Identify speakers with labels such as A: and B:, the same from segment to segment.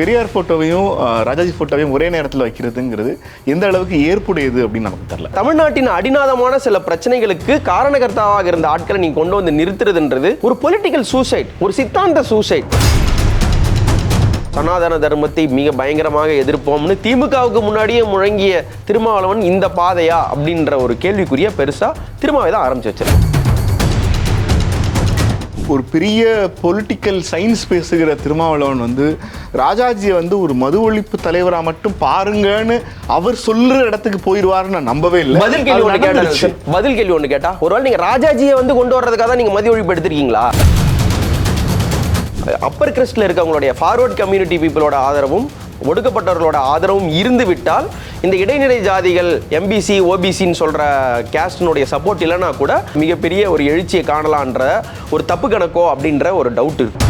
A: பெரியார் ஃபோட்டோவையும் ராஜாஜி ஃபோட்டோவையும் ஒரே நேரத்தில் வைக்கிறதுங்கிறது எந்த அளவுக்கு ஏற்புடையது அப்படின்னு நமக்கு தெரியல.
B: தமிழ்நாட்டின் அடிநாதமான சில பிரச்சனைகளுக்கு காரணகர்த்தாவாக இருந்த ஆட்களை நீங்கள் கொண்டு வந்து நிறுத்துறதுன்றது ஒரு பொலிட்டிக்கல் சூசைட் ஒரு சித்தாந்த சூசைட் சனாதன தர்மத்தை மிக பயங்கரமாக எதிர்ப்போம்னு திமுகவுக்கு முன்னாடியே முழங்கிய திருமாவளவன் இந்த பாதையா அப்படின்ற ஒரு கேள்விக்குரிய பெருசா திருமாவை தான் ஆரம்பிச்சு வச்சிருக்கேன்
A: ஒரு பெரிய பொலிட்டிக்கல் சயின்ஸ் பேசுகிற திருமாவளவன் வந்து ராஜாஜியை வந்து ஒரு மது ஒழிப்பு தலைவராக மட்டும் பாருங்கன்னு அவர் சொல்ற இடத்துக்கு போயிடுவாருன்னு நான் நம்பவே இல்லை.
B: பதில் கேள்வி ஒன்று கேட்டா. பதில் கேள்வி ஒன்று கேட்டா ஒருவேளை நீங்க ராஜாஜியை வந்து கொண்டு வர்றதுக்காக தான் நீங்க மதிய ஒழிப்பு எடுத்திருக்கீங்களா? அப்பர் கிரஸ்ட்ல இருக்கவங்களுடைய ஃபார்வர்ட் கம்யூனிட்டி பீப்புளோட ஆதரவும் ஒடுக்கப்பட்டவர்களோட ஆதரவும் இருந்து விட்டால் இந்த இடைநிலை ஜாதிகள் எம்பிசி ஓபிசின்னு சொல்ற கேஸ்டினுடைய சப்போர்ட் இல்லைன்னா கூட மிகப்பெரிய ஒரு எழுச்சியை காணலான்ற ஒரு தப்பு கணக்கோ அப்படின்ற ஒரு டவுட் இருக்கு.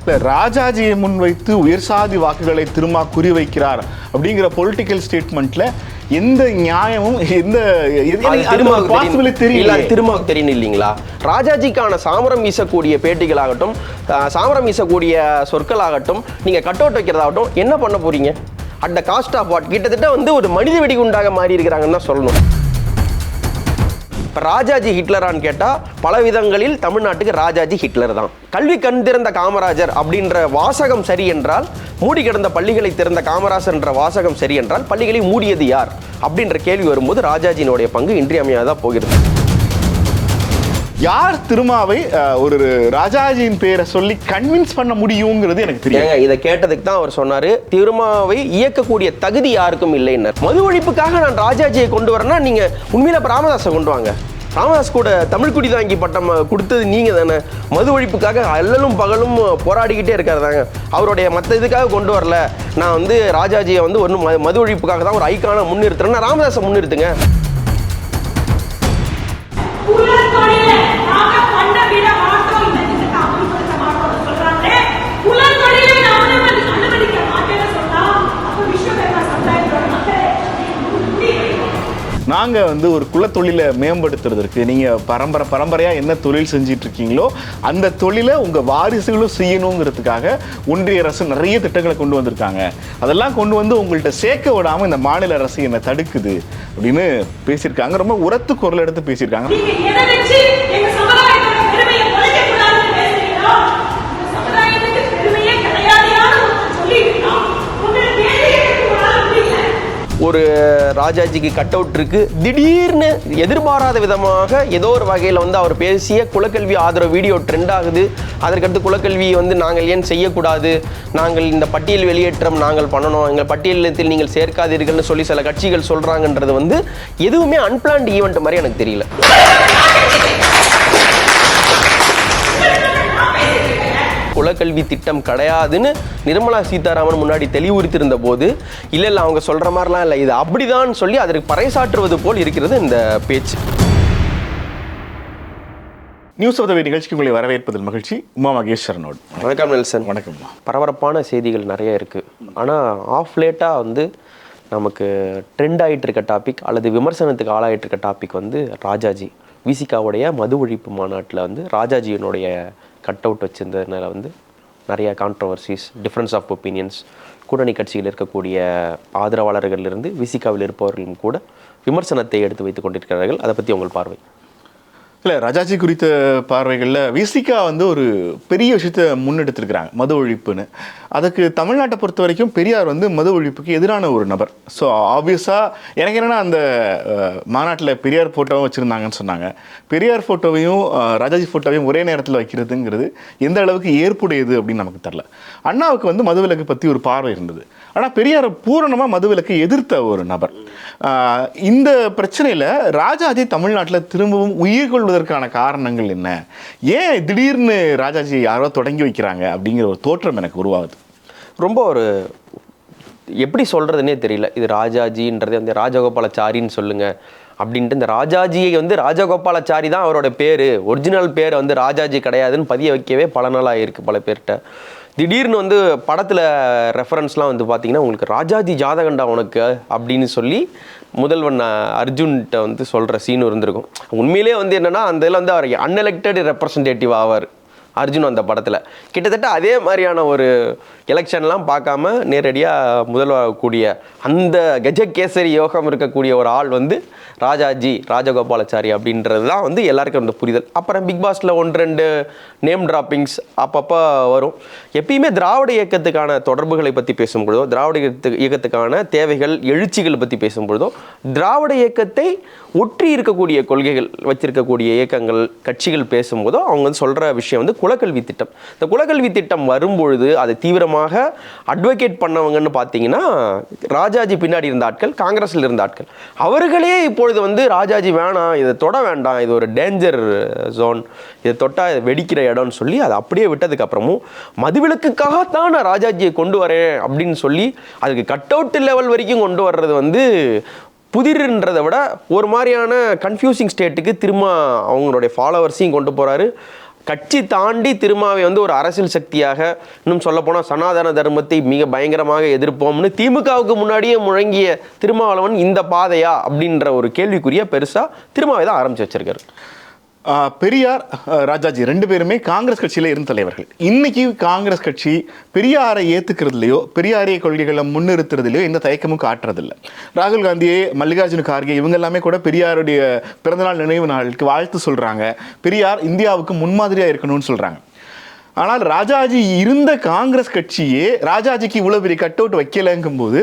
A: இல்ல, ராஜாஜியை முன்வைத்து உயர் சாதி வாக்குகளை திருமா குறிவைக்கிறார் அப்படிங்கிற பொலிட்டிக்கல் ஸ்டேட்மெண்ட்ல எந்த நியாயமும் எந்த தெரியல
B: அது திருமாவுக்கு தெரியும். இல்லைங்களா? ராஜாஜிக்கான சாமரம் வீசக்கூடிய பேட்டிகளாகட்டும் சாமரம் வீசக்கூடிய சொற்களாகட்டும் நீங்க கட் அவுட் வைக்கிறதாகட்டும் என்ன பண்ண போறீங்க? At the cost of what கிட்டத்தட்ட வந்து ஒரு மனித வெடிகுண்டாக மாறி இருக்கிறாங்கன்னு தான் சொல்லணும். இப்போ ராஜாஜி ஹிட்லரான்னு கேட்டால் பல விதங்களில் தமிழ்நாட்டுக்கு ராஜாஜி ஹிட்லர் தான். கல்வி கண் திறந்த காமராஜர் அப்படின்ற வாசகம் சரி என்றால் மூடி கிடந்த பள்ளிகளை திறந்த காமராஜர் என்ற வாசகம் சரி என்றால் பள்ளிகளை மூடியது யார்? அப்படின்ற கேள்வி வரும்போது ராஜாஜியினுடைய பங்கு இன்றியமையாதா போகிறது.
A: யார் திருமாவை ஒரு ராஜாஜியின் பேரை சொல்லி கன்வின்ஸ் பண்ண முடியுங்கிறது எனக்கு தெரியும்
B: இதை கேட்டதுக்கு தான் அவர் சொன்னாரு திருமாவை இயக்கக்கூடிய தகுதி யாருக்கும் இல்லைன்னா மது ஒழிப்புக்காக நான் ராஜாஜியை கொண்டு வரேன்னா நீங்க உண்மையில ராமதாசை ராமதாஸை கொண்டு வாங்க. ராமதாஸ் கூட தமிழ் குடி தாங்கி பட்டம் கொடுத்தது நீங்க தானே. மது ஒழிப்புக்காக அல்லலும் பகலும் போராடிக்கிட்டே இருக்காரு தாங்க. அவருடைய மற்ற இதுக்காக கொண்டு வரல. நான் வந்து ராஜாஜியை வந்து ஒன்று மது ஒழிப்புக்காக தான் ஒரு ஐக்கான முன்னிறுத்துறேன்னா ராமதாஸை முன்னிறுத்துங்க.
A: நாங்கள் வந்து ஒரு குலத்தொழிலை மேம்படுத்துறதற்கு நீங்கள் பரம்பரை பரம்பரையாக என்ன தொழில் செஞ்சிட்ருக்கீங்களோ அந்த தொழிலை உங்கள் வாரிசுகளும் செய்யணுங்கிறதுக்காக ஒன்றிய அரசு நிறைய திட்டங்களை கொண்டு வந்திருக்காங்க. அதெல்லாம் கொண்டு வந்து உங்கள்கிட்ட சேர்க்க விடாமல் இந்த மாநில அரசு என்னை தடுக்குது அப்படின்னு பேசியிருக்காங்க. ரொம்ப உரத்து குரல் எடுத்து பேசியிருக்காங்க
C: நீங்க எதை வச்சு எங்க சமுதாயத்தோட பெருமையை உழைக்க கூடாதுன்னு பேசுறீங்களோ இந்த சமுதாயத்துக்கு பெருமையே கிடையாதையான சொல்லி இருக்கோம் உங்களை கேள்வி கேட்க கூடாது முடியல
B: ஒரு ராஜாஜிக்கு கட் அவுட் இருக்கு. திடீர்னு எதிர்பாராத விதமாக ஏதோ ஒரு வகையில் வந்து அவர் பேசிய குலக்கல்வி ஆதரவு வீடியோ ட்ரெண்ட் ஆகுது. அதற்கடுத்து குலக்கல்வியை வந்து நாங்கள் ஏன் செய்யக்கூடாது? நாங்கள் இந்த பட்டியல் வெளியேற்றம் நாங்கள் பண்ணணும். எங்கள் பட்டியலத்தில் நீங்கள் சேர்க்காதீர்கள்னு சொல்லி சில கட்சிகள் சொல்கிறாங்கன்றது வந்து எதுவுமே அன்பிளான்ட் ஈவெண்ட் மாதிரி எனக்கு தெரியல. குலக்கல்வி திட்டம் கிடையாதுன்னு நிர்மலா சீதாராமன் முன்னாடி தெளிவுறுத்திருந்த போது இல்ல இல்ல அவங்க சொல்ற மாதிரிலாம் இல்லை. இது அப்படிதான் சொல்லி அதற்கு பறைசாற்றுவது போல் இருக்கிறது இந்த பேச்சு.
A: நியூஸ் ஆஃப் த வே நிகழ்ச்சிக்கு உங்களை வரவேற்பதில் மகிழ்ச்சி. உமா மகேஸ்வரனோடு.
B: வணக்கம் நெல்சன்.
A: வணக்கம்மா.
B: பரபரப்பான செய்திகள் நிறைய இருக்கு. ஆனா ஆஃப் லேட்டா வந்து நமக்கு ட்ரெண்ட் ஆயிட்டு இருக்க டாபிக் அல்லது விமர்சனத்துக்கு ஆளாயிட்டு இருக்க டாபிக் வந்து ராஜாஜி. விசிகாவுடைய மது ஒழிப்பு மாநாட்டில் வந்து ராஜாஜியினுடைய கட் அவுட் வச்சுருந்ததுனால வந்து நிறையா கான்ட்ரவர்சிஸ் டிஃப்ரென்ஸ் ஆஃப் ஒப்பீனியன்ஸ் கூட்டணி கட்சியில் இருக்கக்கூடிய ஆதரவாளர்களிலிருந்து விசிகாவில் இருப்பவர்களும் கூட விமர்சனத்தை எடுத்து வைத்துக் கொண்டிருக்கிறார்கள். அதை பற்றி உங்கள் பார்வை.
A: இல்லை ராஜாஜி குறித்த பார்வைகளில் விசிகா வந்து ஒரு பெரிய விஷயத்தை முன்னெடுத்திருக்கிறாங்க மது ஒழிப்புன்னு. அதுக்கு தமிழ்நாட்டை பொறுத்த வரைக்கும் பெரியார் வந்து மது ஒழிப்புக்கு எதிரான ஒரு நபர். ஸோ ஆப்வியஸாக எனக்கு என்னென்னா அந்த மாநாட்டில் பெரியார் ஃபோட்டோவும் வச்சுருந்தாங்கன்னு சொன்னாங்க. பெரியார் ஃபோட்டோவையும் ராஜாஜி ஃபோட்டோவையும் ஒரே நேரத்தில் வைக்கிறதுங்கிறது எந்த அளவுக்கு ஏற்புடையது அப்படின்னு நமக்கு தெரில அண்ணாவுக்கு வந்து மதுவிலக்கு பற்றி ஒரு பார்வை இருந்தது. ஆனால் பெரியார் பூரணமாக மதுவிலக்கு எதிர்த்த ஒரு நபர். இந்த பிரச்சனையில் ராஜாஜி தமிழ்நாட்டில் திரும்பவும் உயிர் கொள்வதற்கான காரணங்கள் என்ன? ஏன் திடீர்னு ராஜாஜி யாரோ தொடங்கி வைக்கிறாங்க அப்படிங்கிற ஒரு தோற்றம் எனக்கு உருவாகுது.
B: ரொம்ப ஒரு எப்படி சொல்கிறதுனே தெரியல. இது ராஜாஜின்றது வந்து ராஜகோபாலாச்சாரின்னு சொல்லுங்கள் அப்படின்ட்டு இந்த ராஜாஜியை வந்து ராஜகோபாலாச்சாரி தான் அவரோட பேர். ஒரிஜினல் பேர் வந்து ராஜாஜி கிடையாதுன்னு பதிய வைக்கவே பல நாளாக இருக்குது பல பேர்கிட்ட. திடீர்னு வந்து படத்தில் ரெஃபரன்ஸ்லாம் வந்து பார்த்தீங்கன்னா உங்களுக்கு ராஜாஜி ஜாதகண்டா உனக்கு அப்படின்னு சொல்லி முதல்வன் அர்ஜுன்கிட்ட வந்து சொல்கிற சீன் இருந்திருக்கும். உண்மையிலே வந்து என்னென்னா அந்த இதில் வந்து அவர் அன்எலெக்டட் ரெப்ரசன்டேட்டிவ் ஆவார் அர்ஜுன் அந்த படத்தில். கிட்டத்தட்ட அதே மாதிரியான ஒரு எலெக்ஷன்லாம் பார்க்காம நேரடியாக முதல்வராகக்கூடிய அந்த கஜகேசரி யோகம் இருக்கக்கூடிய ஒரு ஆள் வந்து ராஜாஜி ராஜகோபாலாச்சாரி அப்படின்றது தான் வந்து எல்லாருக்கும் அந்த புரிதல். அப்புறம் பிக் பாஸில் ஒன்று ரெண்டு நேம் ட்ராப்பிங்ஸ் அப்பப்போ வரும். எப்பயுமே திராவிட இயக்கத்துக்கான தொடர்புகளை பற்றி பேசும்பொழுதோ திராவிட இயக்கத்து இயக்கத்துக்கான தேவைகள் எழுச்சிகள் பற்றி பேசும்பொழுதோ திராவிட இயக்கத்தை ஒற்றி இருக்கக்கூடிய கொள்கைகள் வச்சிருக்கக்கூடிய இயக்கங்கள் கட்சிகள் பேசும்போதோ அவங்க வந்து சொல்கிற விஷயம் வந்து குலக்கல்வி திட்டம் இந்த குலக்கல்வி திட்டம் வரும்பொழுது அதை தீவிரமாக அட்வொகேட் பண்ணவங்கன்னு பார்த்தீங்கன்னா ராஜாஜி பின்னாடி இருந்த ஆட்கள் காங்கிரஸில் இருந்த ஆட்கள். அவர்களே இப்பொழுது வந்து ராஜாஜி வேணாம் இதை தொட வேண்டாம் இது ஒரு டேஞ்சர் ஜோன் இதை தொட்டால் இது வெடிக்கிற இடம்னு சொல்லி அதை அப்படியே விட்டதுக்கப்புறமும் மதுவிலக்குக்காகத்தான் நான் ராஜாஜியை கொண்டு வரேன் அப்படின்னு சொல்லி அதுக்கு கட் அவுட் லெவல் வரைக்கும் கொண்டு வர்றது வந்து புதிர்ன்றதை விட ஒரு மாதிரியான கன்ஃபியூசிங் ஸ்டேட்டுக்கு திரும்ப அவங்களுடைய ஃபாலோவர்ஸையும் கொண்டு போகிறாரு கட்சி தாண்டி திருமாவை வந்து ஒரு அரசியல் சக்தியாக இன்னும் சொல்லப்போனால் சனாதன தர்மத்தை மிக பயங்கரமாக எதிர்ப்போம்னு திமுகவுக்கு முன்னாடியே முழங்கிய திருமாவளவன் இந்த பாதையா அப்படின்ற ஒரு கேள்விக்குரிய பெருசாக திருமாவை தான் ஆரம்பிச்சு வச்சிருக்காரு.
A: பெரியார் ராஜாஜி ரெண்டு பேருமே காங்கிரஸ் கட்சியில் இருந்த தலைவர்கள். இன்னைக்கு காங்கிரஸ் கட்சி பெரியாரை ஏற்றுக்கிறதுலையோ பெரியாரிய கொள்கைகளை முன்னிறுத்துறதுலையோ எந்த தயக்கமும் காட்டுறதில்ல. ராகுல் காந்தியே மல்லிகார்ஜுன கார்கே இவங்க எல்லாமே கூட பெரியாருடைய பிறந்தநாள் நினைவு நாளுக்கு வாழ்த்து சொல்கிறாங்க பெரியார் இந்தியாவுக்கு முன்மாதிரியாக இருக்கணும்னு சொல்கிறாங்க ஆனால் ராஜாஜி இருந்த காங்கிரஸ் கட்சியே ராஜாஜிக்கு இவ்வளோ பெரிய கட் அவுட் வைக்கலங்கும் போது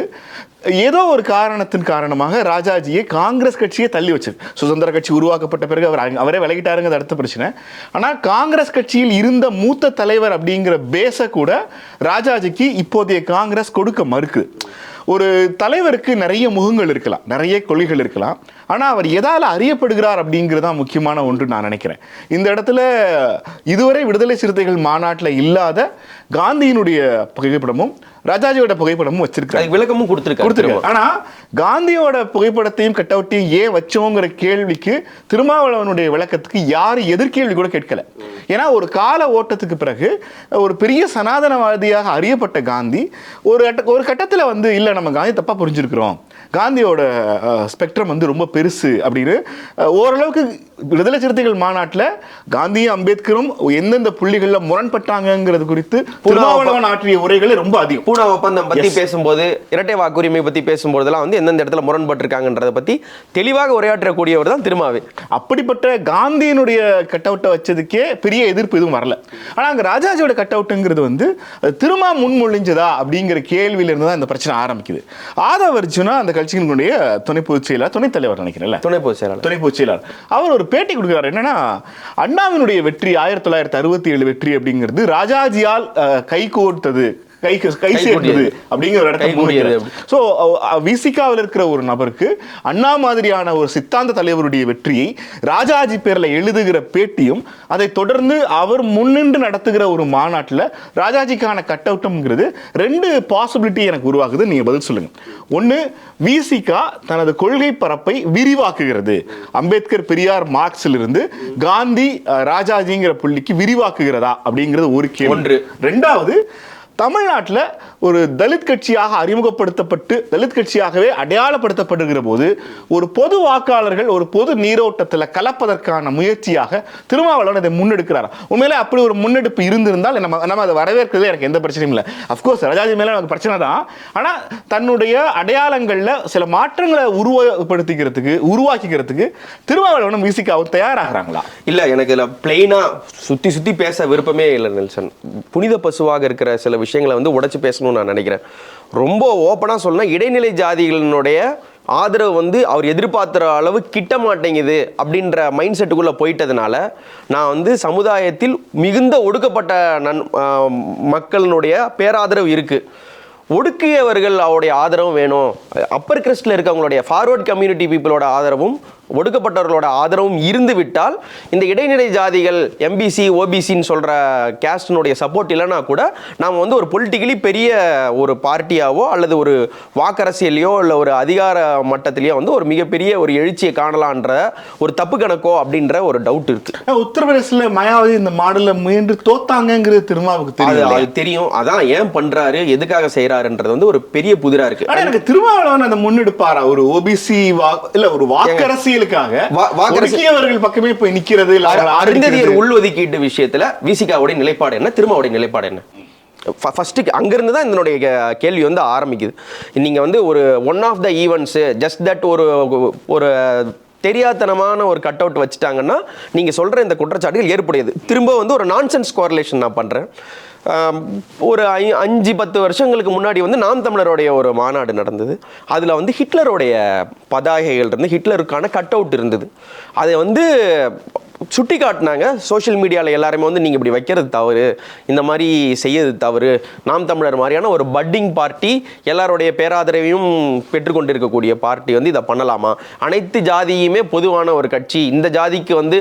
A: ஏதோ ஒரு காரணத்தின் காரணமாக ராஜாஜியை காங்கிரஸ் கட்சியை தள்ளி வச்சது சுதந்திர கட்சி உருவாக்கப்பட்ட பிறகு அவர் அவரே விலகிட்டாருங்கிறது அடுத்த பிரச்சனை. ஆனால் காங்கிரஸ் கட்சியில் இருந்த மூத்த தலைவர் அப்படிங்கிற பேஸை கூட ராஜாஜிக்கு இப்போதைய காங்கிரஸ் கொடுக்க மறுக்குது. ஒரு தலைவருக்கு நிறைய முகங்கள் இருக்கலாம் நிறைய கொள்கைகள் இருக்கலாம். ஆனால் அவர் எதால் அறியப்படுகிறார் அப்படிங்கிறது தான் முக்கியமான ஒன்று நான் நினைக்கிறேன். இந்த இடத்துல இதுவரை விடுதலை சிறுத்தைகள் மாநாட்டில் இல்லாத காந்தியினுடைய புகைப்படமும் ராஜாஜியோட புகைப்படமும் வச்சிருக்காங்க
B: அதுக்கு விளக்கமும் கொடுத்துருக்காரு
A: கொடுத்துருக்காரு. ஆனா காந்தியோட புகைப்படத்தையும் கட்டவுட்டையும் ஏன் வச்சோங்கிற கேள்விக்கு திருமாவளவனுடைய விளக்கத்துக்கு யாரும் எதிர்கேள்வி கூட கேட்கல. ஏன்னா ஒரு கால ஓட்டத்துக்கு பிறகு ஒரு பெரிய சனாதனவாதியாக அறியப்பட்ட காந்தி ஒரு கட்ட- ஒரு கட்டத்தில் வந்து இல்லை நம்ம காந்தி தப்பா புரிஞ்சிருக்கிறோம். காந்தியோட ஸ்பெக்ட்ரம் வந்து ரொம்ப பெருசு அப்படின்னு ஓரளவுக்கு விடுதலை சிறுத்தைகள் மாநாட்டில் காந்தியும் அம்பேத்கரும் எந்தெந்த புள்ளிகளில் முரண்பட்டாங்கங்கிறது குறித்து திருமாவளவன் ஆற்றிய உரைகளே ரொம்ப அதிகம்.
B: பூனா ஒப்பந்தம்
A: Yes.
B: பேசும்போது இரட்டை வாக்குரிமை பத்தி பேசும்போதெல்லாம் வந்து எந்தெந்த இடத்துல முரண்பட்டிருக்காங்கன்றத பத்தி தெளிவாக உரையாற்றக்கூடியவர் தான் திருமாவே.
A: அப்படிப்பட்ட காந்தியினுடைய கட் அவுட்டை வச்சதுக்கே பெரிய எதிர்ப்பு எதுவும் வரல. ஆனா அங்க ராஜாஜியோட கட் அவுட்டுங்கிறது வந்து திருமா முன்மொழிஞ்சதா அப்படிங்கிற கேள்வியில இருந்து தான் இந்த பிரச்சனை ஆரம்பிக்குது. ஆதவ அர்ஜுனா அந்த கட்சியினுடைய துணை பொதுச் செயலாளர் துணைத் தலைவர் நினைக்கிறேன்ல.
B: துணை பொதுச் செயலாளர்.
A: துணை பொதுச் செயலாளர். அவர் ஒரு பேட்டி கொடுக்குறாரு. என்னன்னா அண்ணாவினுடைய வெற்றி ஆயிரத்தி தொள்ளாயிரத்தி அறுபத்தி ஏழு வெற்றி அப்படிங்கிறது ராஜாஜியால் அஹ், கை கை சேர்ந்தது. அப்படிங்கிற ஒரு இடத்த. ஸோ விசிகாவில் இருக்கிற ஒரு நபருக்கு அண்ணா மாதிரியான ஒரு சித்தாந்த தலைவருடைய வெற்றியை ராஜாஜி பேர்ல எழுதுகிற பேட்டியும் அதை தொடர்ந்து அவர் முன்னின்று நடத்துகிற ஒரு மாநாட்டில் ராஜாஜிக்கான கட் அவுட்டுங்கிறது ரெண்டு பாசிபிலிட்டி எனக்கு உருவாகுது நீங்க பதில் சொல்லுங்க ஒன்று விசிகா தனது கொள்கை பரப்பை விரிவாக்குகிறது அம்பேத்கர் பெரியார் மார்க்ஸில் இருந்து காந்தி ராஜாஜிங்கிற புள்ளிக்கு விரிவாக்குகிறதா அப்படிங்கிறது ஒரு கேள்வி. ரெண்டாவது தமிழ்நாட்டில் ஒரு தலித் கட்சியாக அறிமுகப்படுத்தப்பட்டு தலித் கட்சியாகவே அடையாளப்படுத்தப்படுகிற போது ஒரு பொது வாக்காளர்கள் ஒரு பொது நீரோட்டத்தில் கலப்பதற்கான முயற்சியாக திருமாவளவன் இதை முன்னெடுக்கிறார் உண்மையிலே அப்படி ஒரு முன்னெடுப்பு இருந்திருந்தால் நம்ம நம்ம அதை வரவேற்கிறது எனக்கு எந்த பிரச்சனையும் இல்லை. அஃப்கோர்ஸ் ராஜாஜி மேலே எனக்கு பிரச்சனை தான். ஆனால் தன்னுடைய அடையாளங்களில் சில மாற்றங்களை உருவப்படுத்திக்கிறதுக்கு உருவாக்கிக்கிறதுக்கு திருமாவளவனும் விசிகாவும் தயாராகிறாங்களா?
B: இல்லை எனக்கு இதில் பிளெயினாக சுற்றி சுற்றி பேச விருப்பமே இல்லை நெல்சன். புனித பசுவாக இருக்கிற சில விஷயங்களை வந்து உடைச்சு பேசணும்னு நான் நினைக்கிறேன். ரொம்ப ஓப்பனாக சொல்லணும் இடைநிலை ஜாதிகளினுடைய ஆதரவு வந்து அவர் எதிர்பார்க்குற அளவு கிட்ட மாட்டேங்குது அப்படின்ற மைண்ட் செட்டுக்குள்ளே போயிட்டதுனால நான் வந்து சமுதாயத்தில் மிகுந்த ஒடுக்கப்பட்ட நன் மக்களினுடைய பேராதரவு இருக்குது ஒடுக்கியவர்கள் அவருடைய ஆதரவும் வேணும். அப்பர் கிரஸ்டில் இருக்கவங்களுடைய ஃபார்வர்ட் கம்யூனிட்டி பீப்புளோட ஆதரவும் ஒடுக்கப்பட்டவர்களோட ஆதரவும் இருந்து விட்டால் இந்த இடைநிலை ஜாதிகள் எம்பிசி ஓபிசின்னு சொல்கிற கேஸ்டினுடைய சப்போர்ட் இல்லைன்னா கூட நாம் வந்து ஒரு பொலிட்டிக்கலி பெரிய ஒரு பார்ட்டியாவோ அல்லது ஒரு வாக்கரசியலையோ இல்லை ஒரு அதிகார மட்டத்திலேயோ வந்து ஒரு மிகப்பெரிய ஒரு எழுச்சியை காணலான்ற ஒரு தப்பு கணக்கோ அப்படின்ற ஒரு டவுட் இருக்குது
A: உத்தரப்பிரதேசல மாயாவதி இந்த மாடல முயன்று தோத்தாங்கங்கிறது திருமாவுக்கு தெரியும்
B: அது தெரியும். அதான் ஏன் பண்றாரு எதுக்காக செய்யறாருன்றது வந்து ஒரு பெரிய புதிரா இருக்கு.
A: ஆனா எனக்கு திருமாவளவன் அதை முன்னெடுப்பாரா? ஒரு ஓபிசி இல்ல ஒரு வாக்கரசியலுக்காக
B: வா- வாக்கரசி-
A: ஒடுக்கியவர்கள் பக்கமே போய் நிக்கிறது
B: அருந்ததியர். உள்ஒதுக்கீட்டு விஷயத்துல விசிகாவுடைய நிலைப்பாடு என்ன திருமாவுடைய நிலைப்பாடு என்ன? ஃபஸ்ட்டு அங்கேருந்து தான் இதனுடைய கேள்வி வந்து ஆரம்பிக்குது. நீங்கள் வந்து ஒரு one of the events just that ஒரு ஒரு தெரியாத்தனமான ஒரு கட் அவுட் வச்சுட்டாங்கன்னா நீங்கள் சொல்கிற இந்த குற்றச்சாட்டுகள் ஏற்புடையது. திரும்ப வந்து ஒரு நான்சென்ஸ் கோரிலேஷன் நான் பண்ணுறேன் ஒரு ஐ அஞ்சு பத்து வருஷங்களுக்கு முன்னாடி வந்து நாம் தமிழருடைய ஒரு மாநாடு நடந்தது. அதில் வந்து ஹிட்லருடைய பதாகைகள் இருந்து ஹிட்லருக்கான கட் அவுட் இருந்தது. அதை வந்து சுட்டி காட்டினாங்க. சோஷியல் மீடியாவில் எல்லாருமே வந்து நீங்கள் இப்படி வைக்கிறது தவறு. இந்த மாதிரி செய்யறது தவறு. நாம் தமிழர் மாதிரியான ஒரு பட்டிங் பார்ட்டி எல்லாருடைய பேராதரவையும் பெற்றுக்கொண்டிருக்கக்கூடிய பார்ட்டி வந்து இதை பண்ணலாமா? அனைத்து ஜாதியுமே பொதுவான ஒரு கட்சி. இந்த ஜாதிக்கு வந்து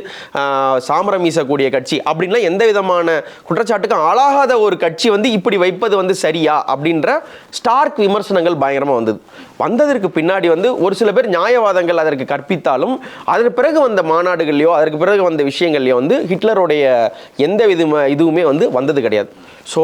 B: சாமரம் வீசக்கூடிய கட்சி அப்படின்லாம் எந்த விதமான குற்றச்சாட்டுக்கும் ஆளாகாத ஒரு கட்சி வந்து இப்படி வைப்பது வந்து சரியா? அப்படின்ற ஸ்டார்க் விமர்சனங்கள் பயங்கரமாக வந்தது. வந்ததற்கு பின்னாடி வந்து ஒரு சில பேர் நியாயவாதங்கள் அதற்கு கற்பித்தாலும் அதன் பிறகு வந்த மாநாடுகள்லையோ அதற்கு பிறகு வந்த விஷயங்கள்லையோ வந்து ஹிட்லருடைய எந்த விதமா இதுவுமே வந்து வந்தது கிடையாது. ஸோ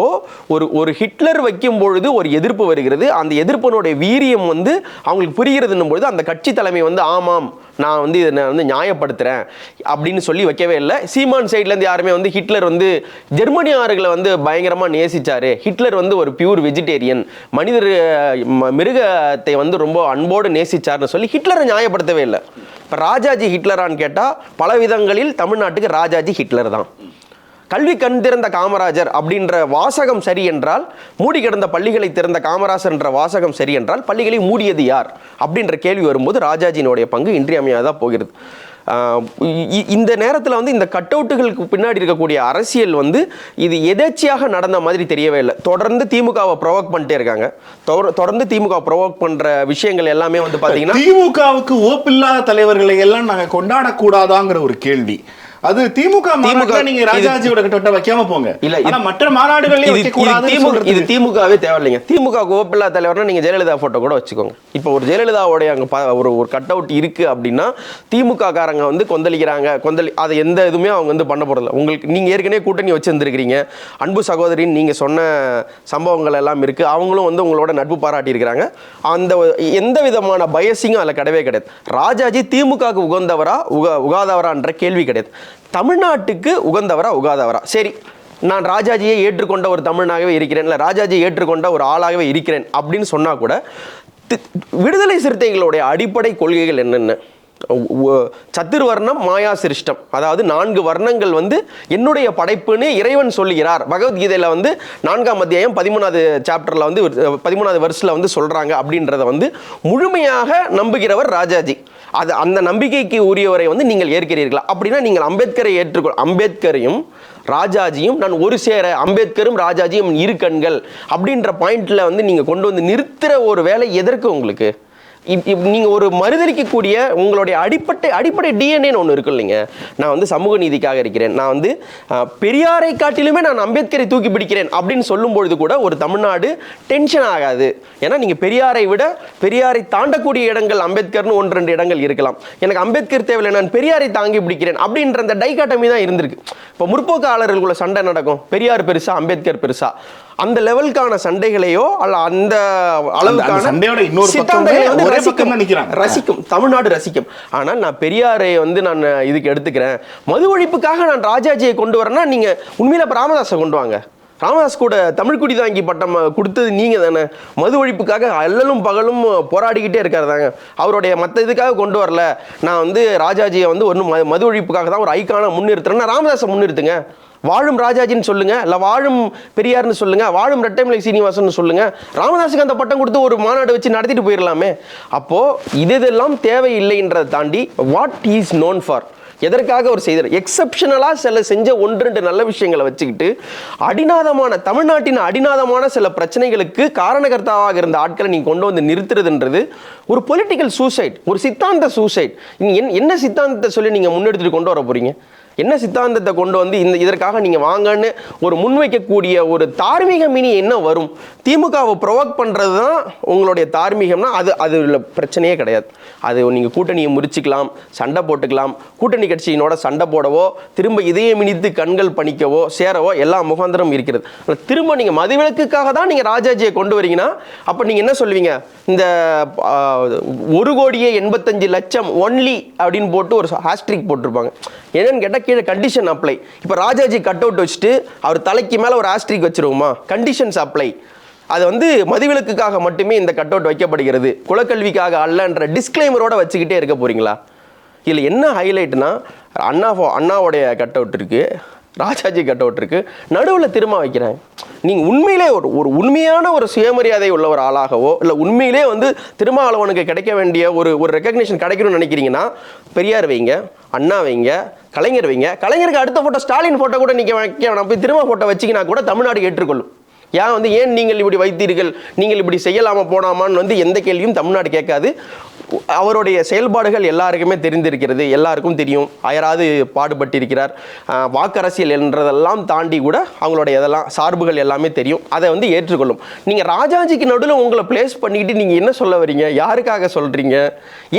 B: ஒரு ஒரு ஹிட்லர் வைக்கும் பொழுது ஒரு எதிர்ப்பு வருகிறது. அந்த எதிர்ப்பனுடைய வீரியம் வந்து அவங்களுக்கு புரிகிறதுன்னும் பொழுது அந்த கட்சி தலைமை வந்து ஆமாம் நான் வந்து இதை நான் வந்து நியாயப்படுத்துகிறேன் அப்படின்னு சொல்லி வைக்கவே இல்லை. சீமான் சைட்லேருந்து யாருமே வந்து ஹிட்லர் வந்து ஜெர்மனியார்களை வந்து பயங்கரமாக நேசித்தார் ஹிட்லர் வந்து ஒரு பியூர் வெஜிடேரியன் மனிதர் ம- மிருகத்தை வந்து ரொம்ப அன்போடு நேசித்தார்னு சொல்லி ஹிட்லரை நியாயப்படுத்தவே இல்லை. இப்போ ராஜாஜி ஹிட்லரான்னு கேட்டால் பல விதங்களில் தமிழ்நாட்டுக்கு ராஜாஜி ஹிட்லர் தான். கல்வி கண் திறந்த காமராஜர் அப்படின்ற வாசகம் சரி என்றால் மூடி கிடந்த பள்ளிகளை திறந்த காமராஜர் என்ற வாசகம் சரி என்றால் பள்ளிகளை மூடியது யார்? அப்படின்ற கேள்வி வரும்போது ராஜாஜியினுடைய பங்கு இன்றியமையாதா போகிறது. இந்த நேரத்தில் வந்து இந்த கட் அவுட்டுகளுக்கு பின்னாடி இருக்கக்கூடிய அரசியல் வந்து இது எதேச்சியாக நடந்த மாதிரி தெரியவே இல்லை. தொடர்ந்து திமுகவை ப்ரொவோக் பண்ணிட்டே இருக்காங்க. தொட- தொடர்ந்து திமுக ப்ரொவோக் பண்ற விஷயங்கள் எல்லாமே வந்து பார்த்தீங்கன்னா
A: திமுகவுக்கு ஓப்பில்லாத தலைவர்களை எல்லாம் நாங்க கொண்டாடக்கூடாதாங்கிற ஒரு கேள்வி. அது திமுக
B: திமுக
A: நீங்க ராஜாஜியோட கிட்ட வைக்காம போங்க.
B: இல்ல,
A: மற்ற மாநாடுகள்லயே
B: இது-
A: வைக்க
B: இது திமுகவே தேவையில்லைங்க. திமுக கோப்பில்லா தலைவர்னா நீங்க ஜெயலலிதா போட்டோ கூட வச்சுக்கோங்க. இப்போ ஒரு ஜெயலலிதாவுடைய அங்க ஒரு ஒரு கட் அவுட் இருக்கு அப்படின்னா திமுக காரங்க வந்து கொந்தளிக்கிறாங்க. கொந்தளி அதை எந்த இதுவுமே அவங்க வந்து பண்ண போறதில்ல உங்களுக்கு நீங்க ஏற்கனவே கூட்டணி வச்சிருந்திருக்கிறீங்க. அன்பு சகோதரின்னு நீங்க சொன்ன சம்பவங்கள் எல்லாம் இருக்கு. அவங்களும் வந்து உங்களோட நட்பு பாராட்டி இருக்கிறாங்க. அந்த எந்த விதமான பயசிங்கும் அதில் கிடையவே கிடையாது. ராஜாஜி திமுகவுக்கு உகந்தவரா உக உகாதவரான்ற கேள்வி கிடையாது. தமிழ்நாட்டுக்கு உகந்தவரா உகாதவரா? சரி நான் ராஜாஜியை ஏற்றுக்கொண்ட ஒரு தமிழனாகவே இருக்கிறேன் இல்லை ராஜாஜியை ஏற்றுக்கொண்ட ஒரு ஆளாகவே இருக்கிறேன் அப்படின்னு சொன்னால் கூட தி- விடுதலை சிறுத்தைகளுடைய அடிப்படை கொள்கைகள் என்னென்ன? சத்துர்வர்ணம் மாயா சிருஷ்டம் அதாவது நான்கு வர்ணங்கள் வந்து என்னுடைய படைப்புன்னு இறைவன் சொல்லுகிறார். பகவத்கீதையில் வந்து நான்காம் அத்தியாயம் பதிமூணாவது சாப்டரில் வந்து பதிமூணாவது வருஷத்தில் வந்து சொல்கிறாங்க அப்படின்றத வந்து முழுமையாக நம்புகிறவர் ராஜாஜி. அது அந்த நம்பிக்கைக்கு உரியவரை வந்து நீங்கள் ஏற்கிறீர்களா? அப்படின்னா நீங்கள் அம்பேத்கரை ஏற்றுக்கொள் அம்பேத்கரையும் ராஜாஜியும் நான் ஒரு சேர அம்பேத்கரும் ராஜாஜியும் இரு கண்கள் அப்படின்ற பாயிண்ட்ல வந்து நீங்க கொண்டு வந்து நிறுத்துற ஒரு வேலை எதற்கு உங்களுக்கு? நீங்கள் ஒரு மறுதளிக்கக்கூடிய உங்களுடைய அடிப்படை அடிப்படை டிஎன்ஏன்னு ஒன்று இருக்கு இல்லைங்க. நான் வந்து சமூக நீதிக்காக இருக்கிறேன். நான் வந்து பெரியாரை காட்டிலுமே நான் அம்பேத்கரை தூக்கி பிடிக்கிறேன் அப்படின்னு சொல்லும் பொழுது கூட ஒரு தமிழ்நாடு டென்ஷன் ஆகாது. ஏன்னா நீங்கள் பெரியாரை விட பெரியாரை தாண்டக்கூடிய இடங்கள் அம்பேத்கர்னு ஒன்று ரெண்டு இடங்கள் இருக்கலாம். எனக்கு அம்பேத்கர் தேவையில்லை நான் பெரியாரை தாங்கி பிடிக்கிறேன் அப்படின்ற அந்த டைகாட்டமி தான் இருந்திருக்கு. இப்போ முற்போக்காளர்களுக்குள்ள சண்டை நடக்கும். பெரியார் பெருசா அம்பேத்கர் பெருசா. அந்த லெவலுக்கான சண்டைகளையோ அல்ல அந்த அளவுக்கான
A: சண்டையோட இன்னொரு
B: சித்தாந்தங்களை வந்து ரசிக்கும். ரசிக்கும். தமிழ்நாடு ரசிக்கும். ஆனால் நான் பெரியாரை வந்து நான் இதுக்கு எடுத்துக்கிறேன். மது ஒழிப்புக்காக நான் ராஜாஜியை கொண்டு வரேன்னா நீங்க உண்மையில அப்ப ராமதாஸை கொண்டு வாங்க. ராமதாஸ் கூட தமிழ் குடி தாங்கி பட்டம் கொடுத்தது நீங்க தானே. மது ஒழிப்புக்காக அல்லலும் பகலும் போராடிக்கிட்டே இருக்காரு தாங்க. அவருடைய மற்ற இதுக்காக கொண்டு வரல. நான் வந்து ராஜாஜியை வந்து ஒன்றும் மது ஒழிப்புக்காக தான் ஒரு ஐக்கான முன்னிறுத்துறேன்னா ராமதாஸை முன்னிறுத்துங்க. வாழும் ராஜாஜின்னு சொல்லுங்க இல்லை வாழும் பெரியார்னு சொல்லுங்க வாழும் ரெட்டைமலை சீனிவாசன் சொல்லுங்க ராமதாஸுக்கு அந்த பட்டம் கொடுத்து ஒரு மாநாடு வச்சு நடத்திட்டு போயிடலாமே அப்போ இது இதெல்லாம் தேவையில்லைன்றதை தாண்டி வாட் இஸ் நோன் ஃபார் எதற்காக ஒரு செய்தார்? எக்ஸப்ஷனலாக சில செஞ்ச ஒன்று ரெண்டு நல்ல விஷயங்களை வச்சுக்கிட்டு அடிநாதமான தமிழ்நாட்டின் அடிநாதமான சில பிரச்சனைகளுக்கு காரணகர்த்தாவாக இருந்த ஆட்களை நீங்கள் கொண்டு வந்து நிறுத்துறதுன்றது ஒரு பொலிட்டிக்கல் சூசைட் ஒரு சித்தாந்த சூசைட் என்ன சித்தாந்தத்தை சொல்லி நீங்கள் முன்னெடுத்துட்டு கொண்டு வர போறீங்க? என்ன சித்தாந்தத்தை கொண்டு வந்து இந்த இதற்காக நீங்கள் வாங்கன்னு ஒரு முன்வைக்கக்கூடிய ஒரு தார்மீக மினி என்ன வரும்? திமுகவை ப்ரொவோக் பண்ணுறது தான் உங்களுடைய தார்மீகம்னா அது அதில் பிரச்சனையே கிடையாது. அது நீங்கள் கூட்டணியை முறிச்சிக்கலாம் சண்டை போட்டுக்கலாம் கூட்டணி கட்சியினோட சண்டை போடவோ திரும்ப இதயம் இனித்து கண்கள் பணிக்கவோ சேரவோ எல்லா முகாந்திரம் இருக்கிறது. திரும்ப நீங்கள் மதுவிலக்குக்காக தான் நீங்கள் ராஜாஜியை கொண்டு வரீங்கன்னா அப்போ நீங்கள் என்ன சொல்லுவீங்க? இந்த ஒரு கோடியே எண்பத்தஞ்சு லட்சம் ஒன்லி அப்படின்னு போட்டு ஒரு ஹாஸ்ட்ரிக் போட்டிருப்பாங்க. என்னன்னு கேட்டால் கீழே கண்டிஷன் அப்ளை இப்போ ராஜாஜி கட் அவுட் வச்சுட்டு அவர் தலைக்கு மேலே ஒரு ஆஸ்ட்ரிக் வச்சிருவோமா? கண்டிஷன்ஸ் அப்ளை அது வந்து மதுவிலக்குக்காக மட்டுமே இந்த கட் அவுட் வைக்கப்படுகிறது. குலக்கல்விக்காக அல்லன்ற டிஸ்க்ளைமரோட வச்சுக்கிட்டே இருக்க போறீங்களா? இதில் என்ன ஹைலைட்னா அண்ணா அண்ணாவுடைய கட் அவுட் இருக்கு. ராஜாஜி கட் அவுட் நடுவில் திரும்ப வைக்கிறேன். நீங்கள் உண்மையிலே ஒரு ஒரு உண்மையான ஒரு சுயமரியாதை உள்ள ஒரு ஆளாகவோ இல்லை உண்மையிலே வந்து திருமாவளவனுக்கு கிடைக்க வேண்டிய ஒரு ஒரு ரெக்கக்னிஷன் கிடைக்கணும்னு நினைக்கிறீங்கன்னா பெரியார் வைங்க அண்ணா வைங்க கலைஞர் வைங்க கலைஞருக்கு அடுத்த ஃபோட்டோ ஸ்டாலின் ஃபோட்டோ கூட நீங்கள் வைக்க வேணாம். போய் திரும்ப ஃபோட்டோ வச்சிங்கன்னா கூட தமிழ்நாடு ஏற்றுக்கொள்ளும். ஏன் வந்து ஏன் நீங்கள் இப்படி வைத்தீர்கள்? நீங்கள் இப்படி செய்யலாமா போனாமான்னு வந்து எந்த கேள்வியும் தமிழ்நாடு கேட்காது. அவருடைய செயல்பாடுகள் எல்லாருக்குமே தெரிந்திருக்கிறது எல்லாருக்கும் தெரியும். அயராது பாடுபட்டிருக்கிறார். வாக்கரசியல் என்றதெல்லாம் தாண்டி கூட அவங்களுடைய இதெல்லாம் சார்புகள் எல்லாமே தெரியும். அதை வந்து ஏற்றுக்கொள்ளும். நீங்கள் ராஜாஜிக்கு நடுவில் உங்களை பிளேஸ் பண்ணிக்கிட்டு நீங்கள் என்ன சொல்ல வரீங்க? யாருக்காக சொல்கிறீங்க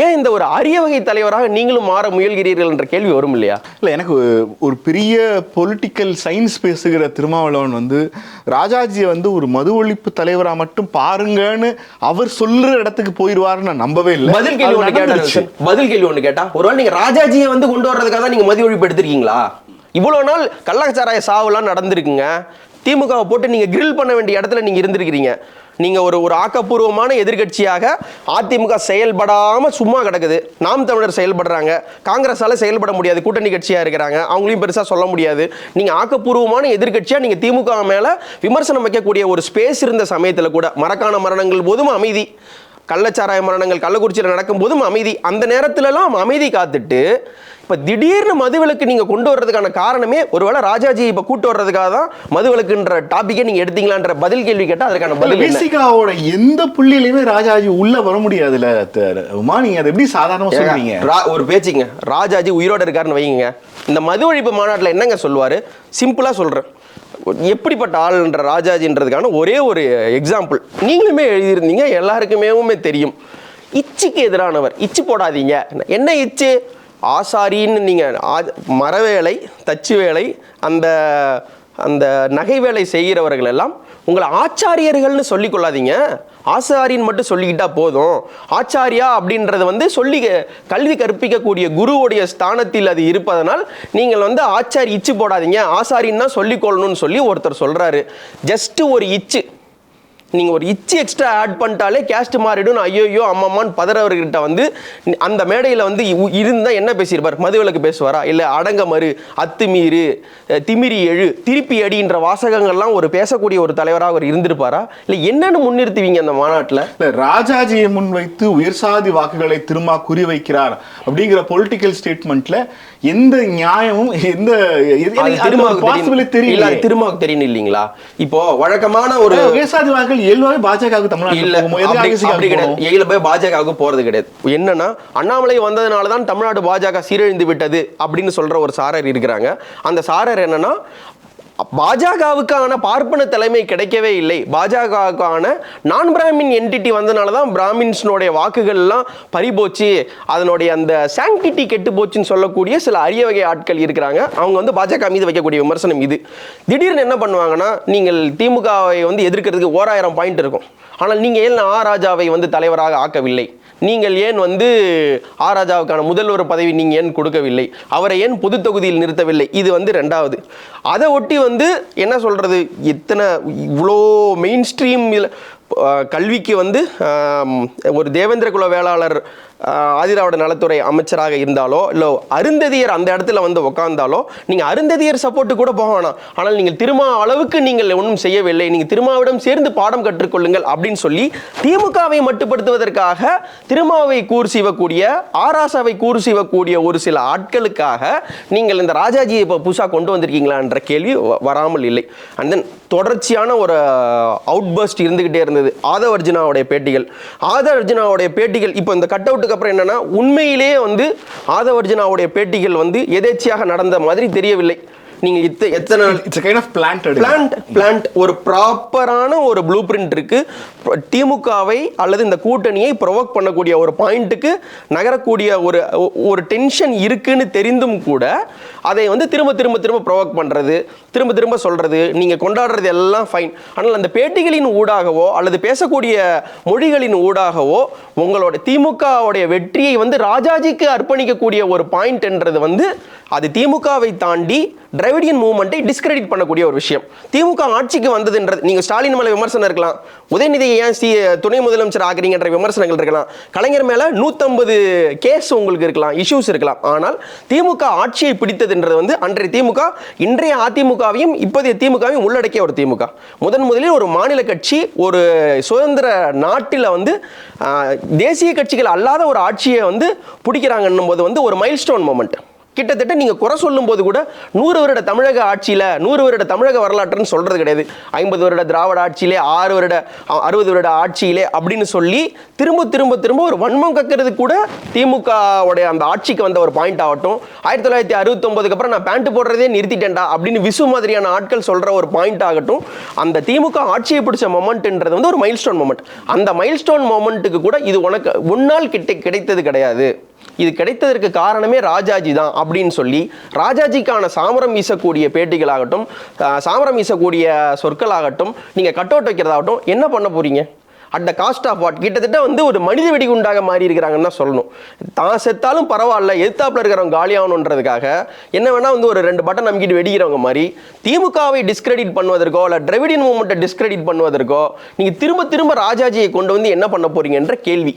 B: ஏன் இந்த ஒரு அரிய வகை தலைவராக நீங்களும் மாற முயல்கிறீர்கள் என்ற கேள்வி வரும் இல்லையா?
A: இல்லை எனக்கு ஒரு பெரிய பொலிட்டிக்கல் சயின்ஸ் பேசுகிற திருமாவளவன் வந்து ராஜாஜியை வந்து ஒரு மது ஒழிப்பு தலைவராக மட்டும் பாருங்கன்னு அவர் சொல்கிற இடத்துக்கு போயிடுவார்னு நான் நம்பவே இல்லை.
B: பதில் கேள்வி ஒன்று கேட்டா. பதில் கேள்வி ஒன்று கேட்டா ஒருவேளை நீங்க ராஜாஜியை வந்து கொண்டு வர்றதுக்காக தான் நீங்க மதிய ஒழிப்பு எடுத்திருக்கீங்களா இவ்வளவு நாள் கள்ளச்சாராய சாவுலாம் நடந்திருக்குங்க. திமுகவை போட்டு நீங்க கிரில் பண்ண வேண்டிய இடத்துல நீங்க இருந்திருக்கிறீங்க. நீங்க ஒரு ஒரு ஆக்கப்பூர்வமான எதிர்க்கட்சியாக அதிமுக செயல்படாம சும்மா கிடக்குது. நாம் தமிழர் செயல்படுறாங்க. காங்கிரஸால செயல்பட முடியாது. கூட்டணி கட்சியா இருக்கிறாங்க. அவங்களையும் பெருசா சொல்ல முடியாது. நீங்க ஆக்கப்பூர்வமான எதிர்க்கட்சியா நீங்க திமுக மேல விமர்சனம் வைக்கக்கூடிய ஒரு ஸ்பேஸ் இருந்த சமயத்துல கூட மரக்கான மரணங்கள் போதும் அமைதி. கள்ளச்சாராய மரணங்கள் கள்ளக்குறிச்சியில் நடக்கும்போதும் அமைதி. அந்த நேரத்துலலாம் அமைதி காத்துட்டு இப்போ திடீர்னு மதுவிலக்கு நீங்கள் கொண்டு வர்றதுக்கான காரணமே ஒருவேளை ராஜாஜி இப்போ கூட்டு வர்றதுக்காக தான் மதுவிலக்குன்ற டாப்பிக்கை நீங்கள் எடுத்தீங்களான்ற பதில் கேள்வி கேட்டால் அதற்கான பதில்
A: விசிகாவோட எந்த புள்ளியிலையுமே ராஜாஜி உள்ள வர முடியாதுல்ல உமா நீங்க அதை எப்படி சாதாரணமா சொல்றீங்க
B: ரா- ஒரு பேச்சுங்க. ராஜாஜி உயிரோட இருக்காருன்னு வைங்க. இந்த மது ஒழிப்பு மாநாட்டில் என்னங்க சொல்லுவார்? சிம்பிளாக சொல்கிறேன் எப்படிப்பட்ட ஆள்ன்ற ராஜாஜின்றதுக்கான ஒரே ஒரு எக்ஸாம்பிள் நீங்களுமே எழுதியிருந்தீங்க எல்லாருக்குமே தெரியும். இச்சுக்கு எதிரானவர் இச்சு போடாதீங்க. என்ன இச்சு? ஆசாரின்னு நீங்கள் மரவேலை தச்சு வேலை அந்த அந்த நகை வேலை செய்கிறவர்கள் எல்லாம் உங்களை ஆச்சாரியர்கள்னு சொல்லிக் கொள்ளாதீங்க. ஆசாரின்னு மட்டும் சொல்லிக்கிட்டா போதும். ஆச்சாரியா அப்படின்றத வந்து சொல்லி கல்வி கற்பிக்கக்கூடிய குருவுடைய ஸ்தானத்தில் அது இருப்பதனால் நீங்கள் வந்து ஆச்சாரி இச்சு போடாதீங்க. ஆசாரின்னு தான் சொல்லிக்கொள்ளணும்னு சொல்லி ஒருத்தர் சொல்கிறாரு ஜஸ்ட்டு ஒரு இச்சு. நீங்கள் ஒரு இச்சி எக்ஸ்ட்ரா ஆட் பண்ணிட்டாலே கேஸ்ட் மாறிடும் ஐயோயோ அம்மம்மான்னு பதறவர்கிட்ட வந்து அந்த மேடையில் வந்து இருந்தால் என்ன பேசியிருப்பார்? மதுவிலக்கு பேசுவாரா? இல்லை அடங்க மறு அத்துமீறு திமிரி எழு திருப்பி அடின்ற வாசகங்கள்லாம் ஒரு பேசக்கூடிய ஒரு தலைவராக அவர் இருந்திருப்பாரா? இல்லை என்னன்னு முன்னிறுத்துவீங்க அந்த மாநாட்டில்?
A: இல்லை ராஜாஜியை முன்வைத்து உயர்சாதி வாக்குகளை திரும்ப குறிவைக்கிறார் அப்படிங்கிற பொலிட்டிக்கல் ஸ்டேட்மெண்ட்டில் எந்த நியாயமும் எந்த தெரியல
B: திருமாவுக்கு தெரியும். இல்லைங்களா? இப்போ வழக்கமான ஒரு
A: உயர் சாதி வாக்குகள் இயல்பாவே பாஜகவுக்கு தமிழ்நாட்டில்
B: இல்ல அப்படி கிடையாது. போய் பாஜகவுக்கு போறது கிடையாது. என்னன்னா அண்ணாமலை வந்ததுனால தான் தமிழ்நாடு பாஜக சீரழிந்து விட்டது அப்படின்னு சொல்ற ஒரு சாரர் இருக்கிறாங்க. அந்த சாரர் என்னன்னா பாஜகவுக்கான பார்ப்பன தலைமை கிடைக்கவே இல்லை. பாஜகவுக்கான நான் பிராமின் என்டிட்டி வந்தனால தான் பிராமின்ஸ்னுடைய வாக்குகள்லாம் பறிபோச்சு. அதனுடைய அந்த சாங்டிட்டி கெட்டு போச்சுன்னு சொல்லக்கூடிய சில அரிய வகை ஆட்கள் இருக்கிறாங்க. அவங்க வந்து பாஜக மீது வைக்கக்கூடிய விமர்சனம் இது. திடீர்னு என்ன பண்ணுவாங்கன்னா நீங்கள் திமுகவை வந்து எதிர்க்கிறதுக்கு ஓராயிரம் பாயிண்ட் இருக்கும். ஆனால் நீங்கள் ஏன் ஆ ராஜாவை வந்து தலைவராக ஆக்கவில்லை? நீங்கள் ஏன் வந்து ஆ ராஜாவுக்கான முதல்வர் பதவி நீங்கள் ஏன் கொடுக்கவில்லை? அவரை ஏன் பொது தொகுதியில் நிறுத்தவில்லை? இது வந்து ரெண்டாவது. அதை ஒட்டி வந்து வந்து என்ன சொல்கிறது இத்தனை இவ்வளோ மெயின் ஸ்ட்ரீம் கல்விக்கு வந்து ஒரு தேவேந்திர குல வேளாளர் ஆதிராவிட நலத்துறை அமைச்சராக இருந்தாலோ இல்லை அருந்ததியர் அந்த இடத்துல வந்து உட்காந்தாலோ நீங்கள் அருந்ததியர் சப்போர்ட்டு கூட போக வேணாம். ஆனால் நீங்கள் திருமா அளவுக்கு நீங்கள் ஒன்றும் செய்யவில்லை. நீங்கள் திருமாவிடம் சேர்ந்து பாடம் கற்றுக்கொள்ளுங்கள் அப்படின்னு சொல்லி திமுகவை மட்டுப்படுத்துவதற்காக திருமாவை கூர் செய்வக்கூடிய ஆராசாவை கூறு செய்வக்கூடிய ஒரு சில ஆட்களுக்காக நீங்கள் இந்த ராஜாஜியை இப்போ புதுசாக கொண்டு வந்திருக்கீங்களான்ற கேள்வி வராமல் இல்லை. அண்ட் தென் தொடர்ச்சியான ஒரு அவுட் பர்ஸ்ட் இருந்துக்கிட்டே இருந்தது ஆதவர்ஜினாவுடைய பேட்டிகள். ஆதவர்ஜினாவுடைய பேட்டிகள் இப்போ இந்த கட் அவுட்டுக்கு அப்புறம் என்னென்னா உண்மையிலேயே வந்து ஆதவர்ஜனாவுடைய பேட்டிகள் வந்து எதேச்சியாக நடந்த மாதிரி தெரியவில்லை. நீங்க இத்த எத்தனை
A: it's kind of planned
B: planned planned ஒரு ப்ராப்பரான ஒரு ப்ளூ பிரிண்ட் இருக்கு திமுகவை அல்லது இந்த கூட்டணியை ப்ரொவோக் பண்ணக்கூடிய ஒரு பாயிண்ட்டுக்கு நகரக்கூடிய ஒரு ஒரு டென்ஷன் இருக்குன்னு தெரிந்தும் கூட அதை வந்து திரும்ப திரும்ப திரும்ப ப்ரொவோக் பண்றது திரும்ப திரும்ப சொல்றது நீங்க கொண்டாடுறது எல்லாம் ஃபைன் ஆனால் அந்த பேட்டிகளின் ஊடாகவோ அல்லது பேசக்கூடிய மொழிகளின் ஊடாகவோ உங்களோட திமுகவுடைய வெற்றியை வந்து ராஜாஜிக்கு அர்ப்பணிக்கக்கூடிய ஒரு பாயிண்ட்ன்றது வந்து அது திமுகவை தாண்டி டிராவிடியன் மூவ்மெண்ட்டை டிஸ்கிரெடிட் பண்ணக்கூடிய ஒரு விஷயம். திமுக ஆட்சிக்கு வந்ததுன்றது நீங்கள் ஸ்டாலின் மேலே விமர்சனம் இருக்கலாம். உதயநிதியை ஏன் சி துணை முதலமைச்சர் ஆகிறீங்கன்ற விமர்சனங்கள் இருக்கலாம். கலைஞர் மேலே நூற்றம்பது கேஸ் உங்களுக்கு இருக்கலாம் இஷ்யூஸ் இருக்கலாம். ஆனால் திமுக ஆட்சியை பிடித்ததுன்றது வந்து அன்றைய திமுக இன்றைய அதிமுகவையும் இப்போதைய திமுகவையும் உள்ளடக்கிய ஒரு திமுக. முதன் முதலில் ஒரு மாநில கட்சி ஒரு சுதந்திர நாட்டில் வந்து தேசிய கட்சிகள் அல்லாத ஒரு ஆட்சியை வந்து பிடிக்கிறாங்கன்னும் போது வந்து ஒரு மைல்ஸ்டோன் மூமெண்ட் கிட்டத்தட்ட நீங்கள் குறை சொல்லும்போது கூட நூறு வருட தமிழக ஆட்சியில் நூறு வருட தமிழக வரலாற்றுன்னு சொல்கிறது கிடையாது. ஐம்பது வருட திராவிட ஆட்சியிலே ஆறு வருட அறுபது வருட ஆட்சியிலே அப்படின்னு சொல்லி திரும்ப திரும்ப திரும்ப ஒரு வன்மம் கக்கிறது கூட திமுகவுடைய அந்த ஆட்சிக்கு வந்த ஒரு பாயிண்ட் ஆகட்டும். ஆயிரத்தி தொள்ளாயிரத்தி அறுபத்தொம்பதுக்கு அப்புறம் நான் பேண்ட் போடுறதே நிறுத்திட்டேன்டா அப்படின்னு விசு மாதிரியான ஆட்கள் சொல்கிற ஒரு பாயிண்ட் ஆகட்டும். அந்த திமுக ஆட்சியை பிடிச்ச மொமெண்ட்ன்றது வந்து ஒரு மைல்ஸ்டோன் மொமெண்ட் அந்த மைல்ஸ்டோன் மொமெண்ட்டுக்கு கூட இது உனக்கு உன்னால் கிட்ட கிடைத்தது கிடையாது. இது கிடைத்ததற்கு காரணமே ராஜாஜி தான் அப்படின்னு சொல்லி ராஜாஜிக்கான சாமரம் வீசக்கூடிய பேட்டிகளாகட்டும் சாமரம் வீசக்கூடிய சொற்களாகட்டும் நீங்கள் கட் அவுட் வைக்கிறதாகட்டும் என்ன பண்ண போறீங்க? At the cost of what கிட்டத்தட்ட வந்து ஒரு மனித வெடிகுண்டாக மாறி இருக்கிறாங்கன்னு தான் சொல்லணும். தான் செத்தாலும் பரவாயில்ல எதிர்த்தாப்பில் இருக்கிறவங்க காலியாகணுன்றதுக்காக என்ன வேணால் வந்து ஒரு ரெண்டு பட்டன் நம்பிக்கிட்டு வெடிக்கிறவங்க மாதிரி திமுகவை டிஸ்கிரெடிட் பண்ணுவதற்கோ இல்லை டிராவிடியன் மூமெண்ட்டை டிஸ்கிரெடிட் பண்ணுவதற்கோ நீங்கள் திரும்ப திரும்ப ராஜாஜியை கொண்டு வந்து என்ன பண்ண போறீங்கன்ற கேள்வி.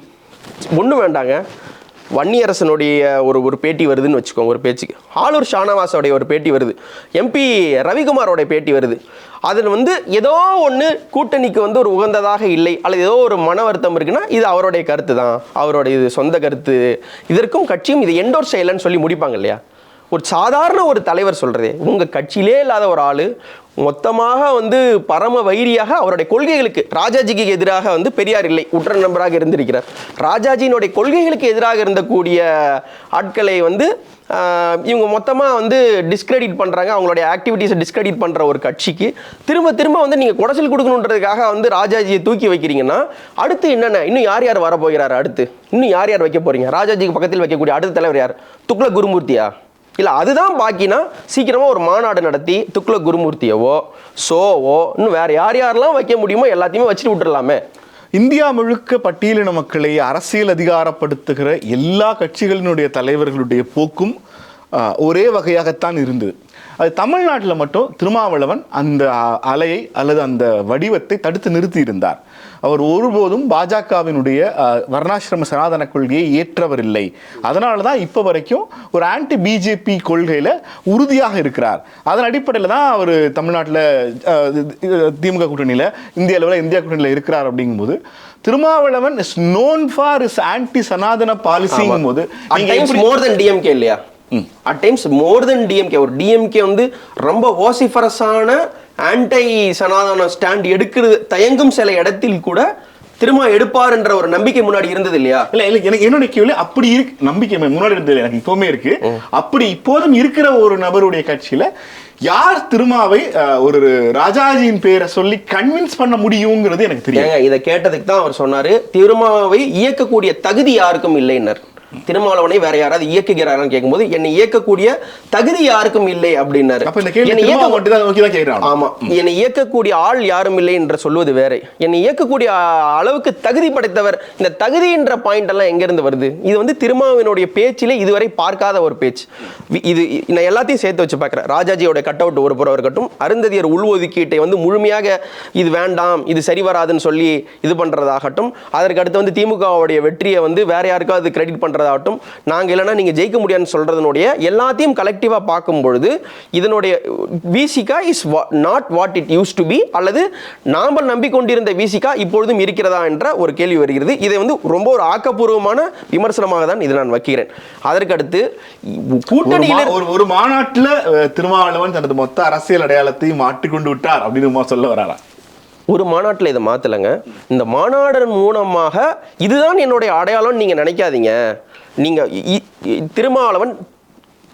B: ஒன்றும் வேண்டாங்க. வன்னியரசனுடைய ஒரு ஒரு பேட்டி வருதுன்னு வச்சுக்கோங்க ஒரு பேச்சுக்கு ஆளூர் ஷானவாசோடைய ஒரு பேட்டி வருது. எம்பி ரவிக்குமாரோட பேட்டி வருது. அதில் வந்து ஏதோ ஒன்று கூட்டணிக்கு வந்து ஒரு உகந்ததாக இல்லை அல்லது ஏதோ ஒரு மன வருத்தம் இருக்குன்னா இது அவருடைய கருத்து தான் அவருடைய இது சொந்த கருத்து. இதற்கும் கட்சியும் இது என்டோர் செய்யலைன்னு சொல்லி முடிப்பாங்க இல்லையா? ஒரு சாதாரண ஒரு தலைவர் சொல்றதே உங்கள் கட்சியிலே இல்லாத ஒரு ஆள் மொத்தமாக வந்து பரம வைரியாக அவருடைய கொள்கைகளுக்கு ராஜாஜிக்கு எதிராக வந்து பெரியார் இல்லை உற்ற நண்பராக இருந்திருக்கிறார். ராஜாஜியினுடைய கொள்கைகளுக்கு எதிராக இருந்தக்கூடிய ஆட்களை வந்து இவங்க மொத்தமாக வந்து டிஸ்கிரெடிட் பண்ணுறாங்க அவங்களுடைய ஆக்டிவிட்டீஸை டிஸ்கிரெடிட் பண்ணுற ஒரு கட்சிக்கு. திரும்ப திரும்ப வந்து நீங்கள் குடசல் கொடுக்கணுன்றதுக்காக வந்து ராஜாஜியை தூக்கி வைக்கிறீங்கன்னா அடுத்து என்னென்ன? இன்னும் யார் யார் வர போகிறார் அடுத்து? இன்னும் யார் யார் வைக்க போகிறீங்க ராஜாஜிக்கு பக்கத்தில் வைக்கக்கூடிய அடுத்த தலைவர் யார்? துக்ள குருமூர்த்தியா? இல்லை அதுதான் பாக்கினா சீக்கிரமாக ஒரு மாநாடு நடத்தி துக்ள குருமூர்த்தியவோ சோவோ இன்னும் வேற யார் யாரெல்லாம் வைக்க முடியுமோ எல்லாத்தையுமே வச்சுட்டு விட்டுடலாமே
A: இந்தியா முழுக்க பட்டியலின மக்களை அரசியல் அதிகாரப்படுத்துகிற எல்லா கட்சிகளினுடைய தலைவர்களுடைய போக்கும் ஒரே வகையாகத்தான் இருந்தது. அது தமிழ்நாட்டில் மட்டும் திருமாவளவன் அந்த அலையை அல்லது அந்த வடிவத்தை தடுத்து நிறுத்தி இருந்தார் அவர் ஒருபோதும் பாஜகவினுடைய வர்ணாசிரம சனாதன கொள்கையை ஏற்றவர் இல்லை அதனால தான் இப்போ வரைக்கும் ஒரு ஆன்டி பிஜேபி கொள்கையில் உறுதியாக இருக்கிறார். அதன் அடிப்படையில் தான் அவர் தமிழ்நாட்டில் திமுக கூட்டணியில் இந்திய அளவில் இந்தியா கூட்டணியில் இருக்கிறார் அப்படிங்கும்போது Thirumavalavan is known for is anti Sanatana பாலிசிங்கும் போது நீங்க
B: மோர் தென் டிஎம்கே இல்லையா? At times more than DMK ஒரு டிஎம்கே வந்து ரொம்ப ஓசிஃபரஸான ஆன்டை சனாதன ஸ்டாண்ட் எடுக்கிறது தயங்கும் சில இடத்தில் கூட திரும்ப எடுப்பாருன்ற ஒரு நம்பிக்கை முன்னாடி இருந்தது இல்லையா?
A: இல்ல இல்ல எனக்கு என்னுடைய கேள்வி அப்படி இருக்கு நம்பிக்கை முன்னாடி இருந்தது எனக்கு இப்பவுமே இருக்கு. அப்படி இப்போதும் இருக்கிற ஒரு நபருடைய கட்சியில யார் திருமாவை ஒரு ராஜாஜியின் பேரை சொல்லி கன்வின்ஸ் பண்ண முடியுங்கிறது எனக்கு தெரியும்
B: இதை கேட்டதுக்கு தான் அவர் சொன்னாரு திருமாவை இயக்கக்கூடிய தகுதி யாருக்கும் இல்லைன்னர். திருமாவளவனை வேற யாராவது இயக்குகிறாரான்னு கேட்கும்போது என்னை இயக்கக்கூடிய தகுதி யாருக்கும் இல்லை அப்படின்னாரு. ஆமா. என்னை இயக்கக்கூடிய ஆள் யாரும் இல்லை என்று சொல்வது வேற. என்னை இயக்கக்கூடிய அளவுக்கு தகுதி படைத்தவர் இந்த தகுதின்ற பாயிண்ட் எல்லாம் எங்க இருந்து வருது? இது வந்து திருமாவினுடைய பேச்சிலே இதுவரை பார்க்காத ஒரு பேச்சு. இது நான் எல்லாத்தையும் சேர்த்து வச்சு பார்க்குறேன். ராஜாஜியோட கட் அவுட் ஒரு புறம் இருக்கட்டும் அருந்ததியர் உள்ஒதுக்கீட்டை வந்து முழுமையாக இது வேண்டாம் இது சரி வராதுன்னு சொல்லி இது பண்றதாகட்டும் அதற்கு அடுத்து வந்து திமுகவுடைய வெற்றியை வந்து வேற யாருக்காவது கிரெடிட் பண்றதாகட்டும் நாங்க இல்லைன்னா நீங்க ஜெயிக்க முடியாதுன்னு சொல்கிறதுனுடைய எல்லாத்தையும் கலெக்டிவா பார்க்கும் பொழுது இதனுடைய Visika is not what it used to be அல்லது நாம நம்பிக்கொண்டிருந்த விசிகா இப்பொழுதும் இருக்கிறதா என்ற ஒரு கேள்வி வருகிறது. இதை வந்து ரொம்ப ஒரு ஆக்கப்பூர்வமான விமர்சனமாக தான் இதை நான் வைக்கிறேன். அதற்கடுத்து கூட்டணியில்
A: ஒரு ஒரு மாநாட்டில் திருமாவளவன் தனது மொத்த அரசியல் அடையாளத்தை மாற்றிக்கொண்டு விட்டார் அப்படின்னு சொல்ல வராரா
B: ஒரு மாநாட்டில் இதை மாற்றலைங்க இந்த மாநாடு மூலமாக இதுதான் என்னுடைய அடையாளம்னு நீங்கள் நினைக்காதீங்க. நீங்கள் திருமாவளவன்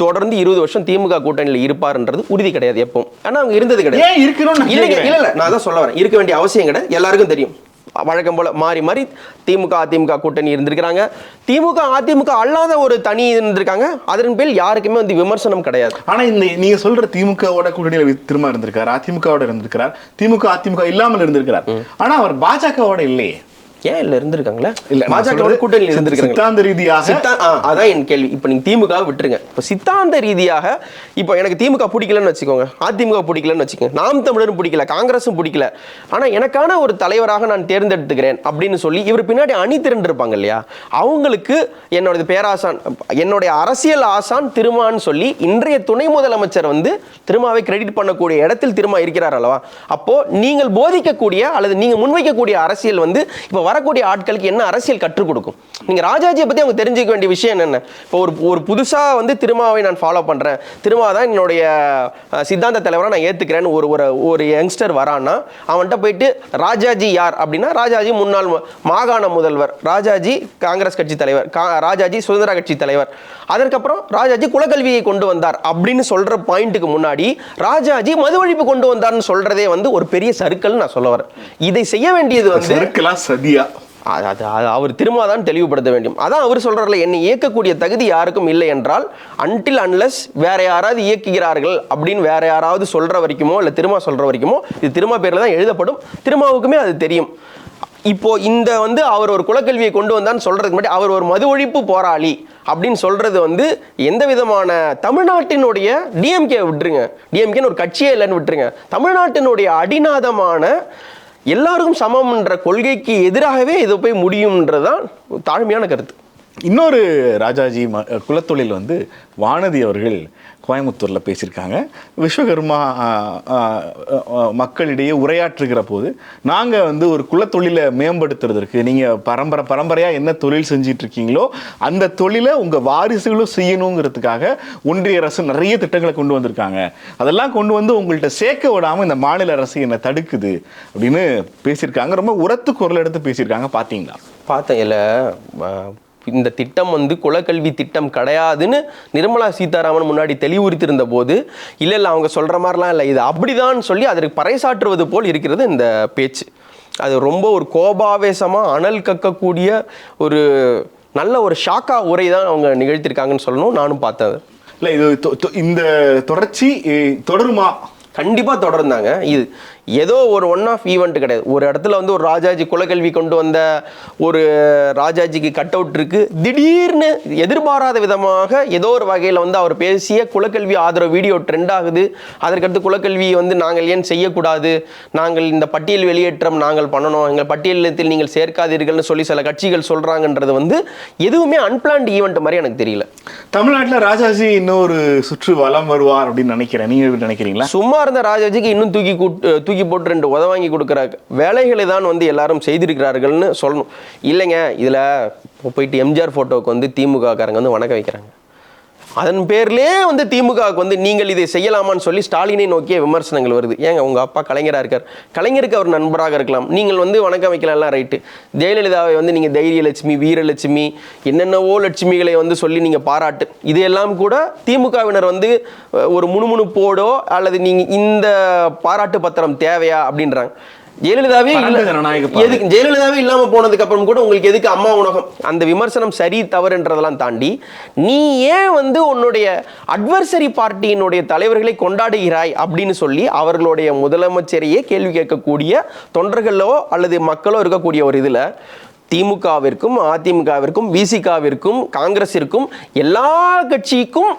B: தொடர்ந்து இருபது வருஷம் திமுக கூட்டணியில் இருப்பாருன்றது உறுதி கிடையாது எப்பவும். ஆனா அவங்க இருந்தது கிடையாது.
A: நான்
B: இல்லைங்க. இல்ல இல்ல நான் தான் சொல்ல வரேன். இருக்க வேண்டிய அவசியம் கிடையாது. எல்லாருக்கும் தெரியும். வழக்கம் போல மாறி மாறி திமுக அதிமுக கூட்டணி இருந்திருக்கிறாங்க. திமுக அதிமுக அல்லாத ஒரு தனி இருந்திருக்காங்க. அதன் பேர் யாருக்குமே வந்து விமர்சனம் கிடையாது.
A: ஆனா இந்த நீங்க சொல்ற திமுகவோட கூட்டணியில திரும்ப இருந்திருக்காரு? அதிமுகவோட இருந்திருக்கிறார். திமுக அதிமுக இல்லாமல் இருந்திருக்கிறார். ஆனா அவர் பாஜகவோட இல்லையே.
B: ஏன் இல்ல இருந்திருக்காங்களா?
A: இல்ல
B: பாஜக கூட்டணியில் இருந்திருக்காங்க
A: சித்தாந்த ரீதியாக
B: அதான் என் கேள்வி. இப்போ நீங்க திமுக விட்டுருங்க. இப்போ சித்தாந்த ரீதியாக இப்போ எனக்கு திமுக பிடிக்கலன்னு வச்சுக்கோங்க. அதிமுக பிடிக்கலன்னு வச்சுக்கோங்க. நாம் தமிழரும் பிடிக்கல காங்கிரஸும் பிடிக்கல. ஆனா எனக்கான ஒரு தலைவராக நான் தேர்ந்தெடுத்துக்கிறேன் அப்படின்னு சொல்லி இவர் பின்னாடி அணி திரண்டு இருப்பாங்க இல்லையா? அவங்களுக்கு என்னோட பேராசான் என்னுடைய அரசியல் ஆசான் திருமான்னு சொல்லி இன்றைய துணை முதலமைச்சர் வந்து திருமாவை கிரெடிட் பண்ணக்கூடிய இடத்தில் திருமா இருக்கிறார் அல்லவா? அப்போ நீங்கள் போதிக்கக்கூடிய அல்லது நீங்க முன்வைக்கக்கூடிய அரசியல் வந்து இப்போ வரக்கூடிய ஆட்களுக்கு என்ன அரசியல் கற்றுக் கொடுக்கும்? நீங்கள் ராஜாஜியை பற்றி அவங்க தெரிஞ்சுக்க வேண்டிய விஷயம் என்னென்ன? இப்போ ஒரு ஒரு புதுசாக வந்து திருமாவை நான் ஃபாலோ பண்ணுறேன் திருமா தான் என்னுடைய சித்தாந்த தலைவராக நான் ஏற்றுக்கிறேன்னு ஒரு ஒரு ஒரு யங்ஸ்டர் வரான்னா அவன்கிட்ட போயிட்டு ராஜாஜி யார்? அப்படின்னா ராஜாஜி முன்னாள் மாகாண முதல்வர். ராஜாஜி காங்கிரஸ் கட்சி தலைவர். கா- ராஜாஜி சுதந்திர கட்சி தலைவர். அதற்கப்புறம் ராஜாஜி குலக்கல்வியை கொண்டு வந்தார் அப்படின்னு சொல்ற பாயிண்ட்டுக்கு முன்னாடி ராஜாஜி மது ஒழிப்பு கொண்டு வந்தார்னு சொல்றதே வந்து ஒரு பெரிய சர்க்கிள் நான் சொல்ல வரேன். இதை செய்ய வேண்டியது வந்து
A: இருக்கலாம் சதியா?
B: அது அவர் திரும்ப தான் தெளிவுபடுத்த வேண்டும். அதான் அவர் சொல்றாருல என்னை இயக்கக்கூடிய தகுதி யாருக்கும் இல்லை என்றால் அன்டில் அன்லஸ் வேற யாராவது இயக்குகிறார்கள் அப்படின்னு வேற யாராவது சொல்ற வரைக்குமோ இல்லை திருமா சொல்ற வரைக்குமோ இது திருமா பேர்ல தான் எழுதப்படும். திருமாவுக்குமே அது தெரியும். இப்போ இந்த வந்து அவர் ஒரு குலக்கல்வியை கொண்டு வந்தான்னு சொல்றதுக்கு முன்னாடி அவர் ஒரு மது ஒழிப்பு போராளி அப்படின்னு சொல்றது வந்து எந்த விதமான தமிழ்நாட்டினுடைய டிஎம்கே விட்டுருங்க. டிஎம்கேன்னு ஒரு கட்சியே இல்லைன்னு விட்டுருங்க. தமிழ்நாட்டினுடைய அடிநாதமான எல்லாருக்கும் சமம்ன்ற கொள்கைக்கு எதிராகவே இது போய் முடியும்ன்றதுதான் தாழ்மையான கருத்து.
A: இன்னொரு ராஜாஜி ம- குலத்தொழில் வந்து வானதி அவர்கள் கோயம்புத்தூரில் பேசியிருக்காங்க. விஸ்வகர்மா மக்களிடையே உரையாற்றுகிற போது நாங்கள் வந்து ஒரு குலத்தொழிலை மேம்படுத்துறதற்கு நீங்கள் பரம்பரை பரம்பரையாக என்ன தொழில் செஞ்சிட்ருக்கீங்களோ அந்த தொழிலை உங்கள் வாரிசுகளும் செய்யணுங்கிறதுக்காக ஒன்றிய அரசு நிறைய திட்டங்களை கொண்டு வந்திருக்காங்க. அதெல்லாம் கொண்டு வந்து உங்கள்கிட்ட சேர்க்க விடாமல் இந்த மாநில அரசு என்னை தடுக்குது அப்படின்னு பேசியிருக்காங்க. ரொம்ப உரத்து குரல் எடுத்து பேசியிருக்காங்க. பார்த்தீங்களா
B: பார்த்தேன். இல்லை இந்த திட்டம் வந்து குலக்கல்வி திட்டம் கிடையாதுன்னு நிர்மலா சீதாராமன் முன்னாடி தெளிவுறுத்திருந்த போது இல்லை இல்லை அவங்க சொல்கிற மாதிரிலாம் இல்லை. இது அப்படிதான் சொல்லி அதற்கு பறைசாற்றுவது போல் இருக்கிறது இந்த பேச்சு. அது ரொம்ப ஒரு கோபாவேசமாக அனல் கக்கக்கூடிய ஒரு நல்ல ஒரு ஷாக்கா உரை தான் அவங்க நிகழ்த்திருக்காங்கன்னு சொல்லணும். நானும் பார்த்தேன் அது.
A: இல்லை இது இந்த தொடர்ச்சி தொடருமா?
B: கண்டிப்பா தொடர்ந்தாங்க. இது ஏதோ ஒரு ஒன் ஆஃப் ஈவெண்ட் கிடையாது. ஒரு இடத்துல வந்து ஒரு ராஜாஜி குலக்கல்வி கொண்டு வந்த ஒரு ராஜாஜிக்கு கட் அவுட் இருக்கு. திடீர்னு எதிர்பாராத விதமாக ஏதோ ஒரு வகையில் வந்து அவர் பேசிய குலக்கல்வி ஆதரவு வீடியோ ட்ரெண்ட் ஆகுது. அதற்கடுத்து குலக்கல்வி வந்து நாங்கள் ஏன் செய்யக்கூடாது? நாங்கள் இந்த பட்டியல் வெளியேற்றம் நாங்கள் பண்ணணும். எங்கள் பட்டியலத்தில் நீங்கள் சேர்க்காதீர்கள்னு சொல்லி சில கட்சிகள் சொல்றாங்கன்றது வந்து எதுவுமே அன்பிளான்ட் ஈவெண்ட் மாதிரி எனக்கு தெரியல.
A: தமிழ்நாட்டில் ராஜாஜி இன்னொரு சுற்று வலம் வருவார் அப்படின்னு நினைக்கிறேன். நீங்க எப்படி நினைக்கிறீங்களா?
B: சும்மா இருந்த ராஜாஜிக்கு இன்னும் தூக்கி கூட்டு தூக்கி போட்டு ரெண்டு உத வாங்கி கொடுக்குற வேலைகளை தான் வந்து எல்லாரும் செய்திருக்கிறார்கள்னு சொல்லணும். இல்லைங்க இதில் போயிட்டு எம்ஜிஆர் ஃபோட்டோவுக்கு வந்து திமுக காரங்க வந்து வணக்கம் வைக்கிறாங்க. அதன் பேர்லேயே வந்து திமுகவுக்கு வந்து நீங்கள் இதை செய்யலாமான்னு சொல்லி ஸ்டாலினை நோக்கிய விமர்சனங்கள் வருது. ஏங்க உங்கள் அப்பா கலைஞராக இருக்கார். கலைஞருக்கு அவர் நண்பராக இருக்கலாம். நீங்கள் வந்து வணக்கம் வைக்கலாம்லாம் ரைட்டு ஜெயலலிதாவை வந்து நீங்கள் தைரியலட்சுமி வீரலட்சுமி என்னென்னவோ லட்சுமிகளை வந்து சொல்லி நீங்கள் பாராட்டு. இதையெல்லாம் கூட திமுகவினர் வந்து ஒரு முணுமுணுப்போடோ அல்லது நீங்கள் இந்த பாராட்டு பத்திரம் தேவையா அப்படின்றாங்க. ஜெயலலிதாவே. எதுக்கு ஜெயலலிதாவே இல்லாம போனதுக்கு அப்புறம் கூட உங்களுக்கு எதுக்கு அம்மா உணகம் அந்த விமர்சனம் சரி தவறுன்றதெல்லாம் தாண்டி நீ ஏன் வந்து உன்னுடைய அட்வர்சரி பார்ட்டியினுடைய தலைவர்களை கொண்டாடுகிறாய் அப்படின்னு சொல்லி அவர்களுடைய முதலமைச்சரையே கேள்வி கேட்கக்கூடிய தொண்டர்களோ அல்லது மக்களோ இருக்கக்கூடிய ஒரு இதுல திமுகவிற்கும் அதிமுகவிற்கும் விசிகாவிற்கும் காங்கிரஸிற்கும் எல்லா கட்சிக்கும்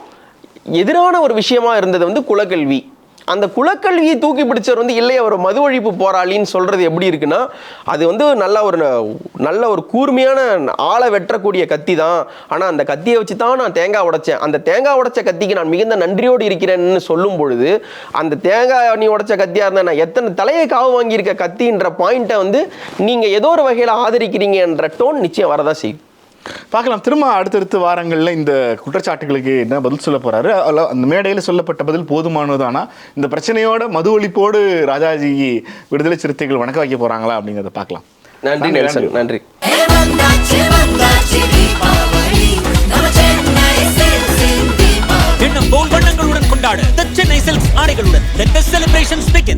B: எதிரான ஒரு விஷயமா இருந்தது வந்து குலக்கல்வி அந்த குலக்கல்வியை தூக்கி பிடிச்சவர் வந்து இல்லை அவர் மது ஒழிப்பு போராளின்னு சொல்கிறது எப்படி இருக்குன்னா அது வந்து நல்ல ஒரு நல்ல ஒரு கூர்மையான ஆளை வெட்டக்கூடிய கத்தி தான். ஆனால் அந்த கத்தியை வச்சு தான் நான் தேங்காய் உடைச்சேன். அந்த தேங்காய் உடைச்ச கத்திக்கு நான் மிகுந்த நன்றியோடு இருக்கிறேன்னு சொல்லும் பொழுது அந்த தேங்காய் நீ உடைச்ச கத்தியாக இருந்தால் நான் எத்தனை தலையை காவு வாங்கியிருக்க கத்தின்ற பாயிண்ட்டை வந்து நீங்கள் ஏதோ ஒரு வகையில் ஆதரிக்கிறீங்க என்ற டோன் நிச்சயம் வரதான் செய்யும்.
A: பார்க்கலாம். திரும்ப அடுத்தடுத்த வாரங்களில் இந்த குற்றச்சாட்டுகளுக்கு என்ன பதில் சொல்ல போறாரு? அல்ல அந்த மேடையில் சொல்லப்பட்ட பதில் போதுமானதானா? இந்த பிரச்சனையோட மது ஒழிப்போடு ராஜாஜி விடுதலை சிறுத்தைகள் வணக்க வைக்க போறாங்களா அப்படிங்கிறத பார்க்கலாம்.
B: நன்றி நெல்சன். நன்றி.
D: தீபாவளி நம்ம சென்னை சில்க்ஸின் தீபாவளி
E: என்ன